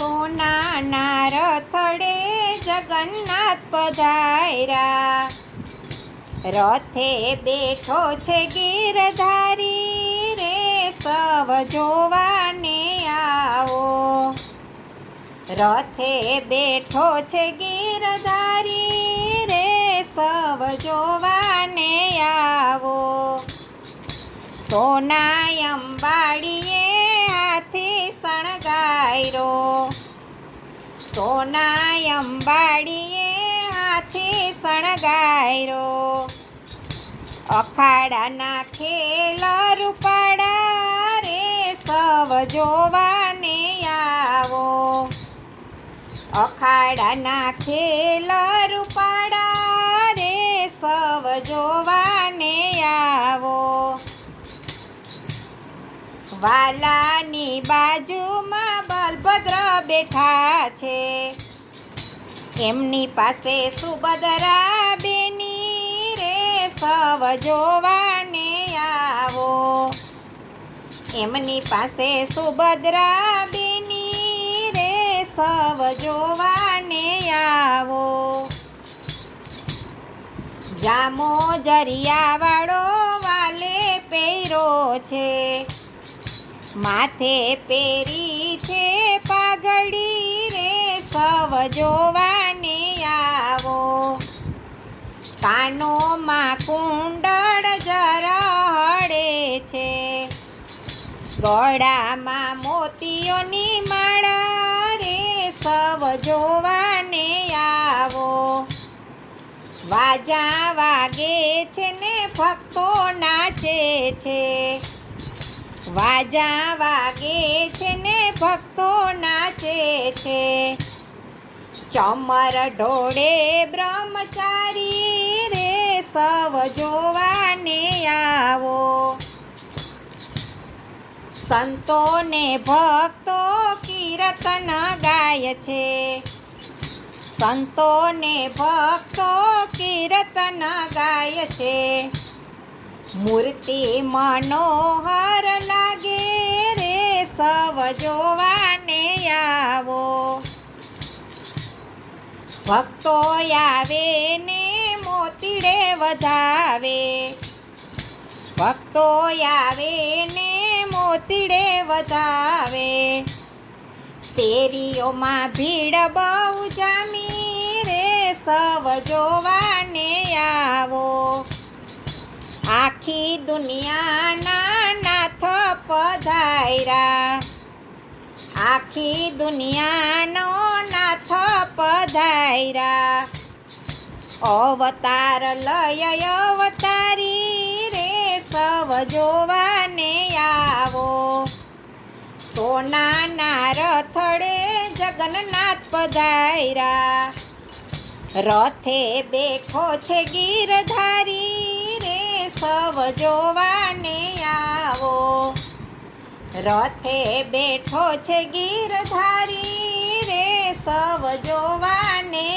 સોનાના રથડે જગન્નાથ પધાર્યા. રથે બેઠો છે ગીરધારી, રે સવ જોવાને આવો. રથે બેઠો છે ગીરધારી, રે સવ જોવાને આવો. સોના અંબાડીએ હાથી શણગાયરો સોના અંબાડીએ હાથે શણગાયરો અખાડાના ખેલ રૂપાડા રે સવ જોવાને આવો. અખાડાના ખેલ રૂપાડા રે સવ જોવાને આવો. વાલાની બલભદ્ર બેઠા છે. એમની પાસે સુભદ્રા બેની રે સવ જોવાને આવો. એમની પાસે સુભદ્રા બેની રે સવ જોવાને આવો. જામો જરિયાવાળો વાલે પહેરો છે. માથે પેરી છે પાઘડી રે, સવ જોવાને આવો. કાનોમાં કુંડળ જરહડે છે. ગળામાં મોતીઓની માળા રે, સવ જોવાને આવો. વાજા વાગે છે ને, ભક્તો નાચે છે. વાજા વાગે છે ને ભક્તો નાચે છે. ચમર ઢોળે બ્રહ્મચારી રે, સવ જોવાને આવો. સંતોને ભક્તો કીર્તન ગાય છે. સંતોને ભક્તો કીર્તન ગાય છે. મૂર્તિ મનોહર લાગે રે, સવ જોવાને આવો. ભક્તો આવે ને મોતીડે વધાવે. ભક્તો આવે ને મોતીડે વધાવે. શેરીઓમાં ભીડ બહુ જામી રે, સવ જોવાને આવો. આખી દુનિયાના નાથ પધાર્યા. આખી દુનિયાનો નાથ પધાર્યા. અવતાર લય અવતારી રે સવ જોવાને આવો. સોનાના રથડે જગન્નાથ પધાર્યા. રથે બેઠો છે ગીરધારી. રે સવ જોવાને આવો. રથે બેઠો છે ગીરધારી રે સવ જોવાને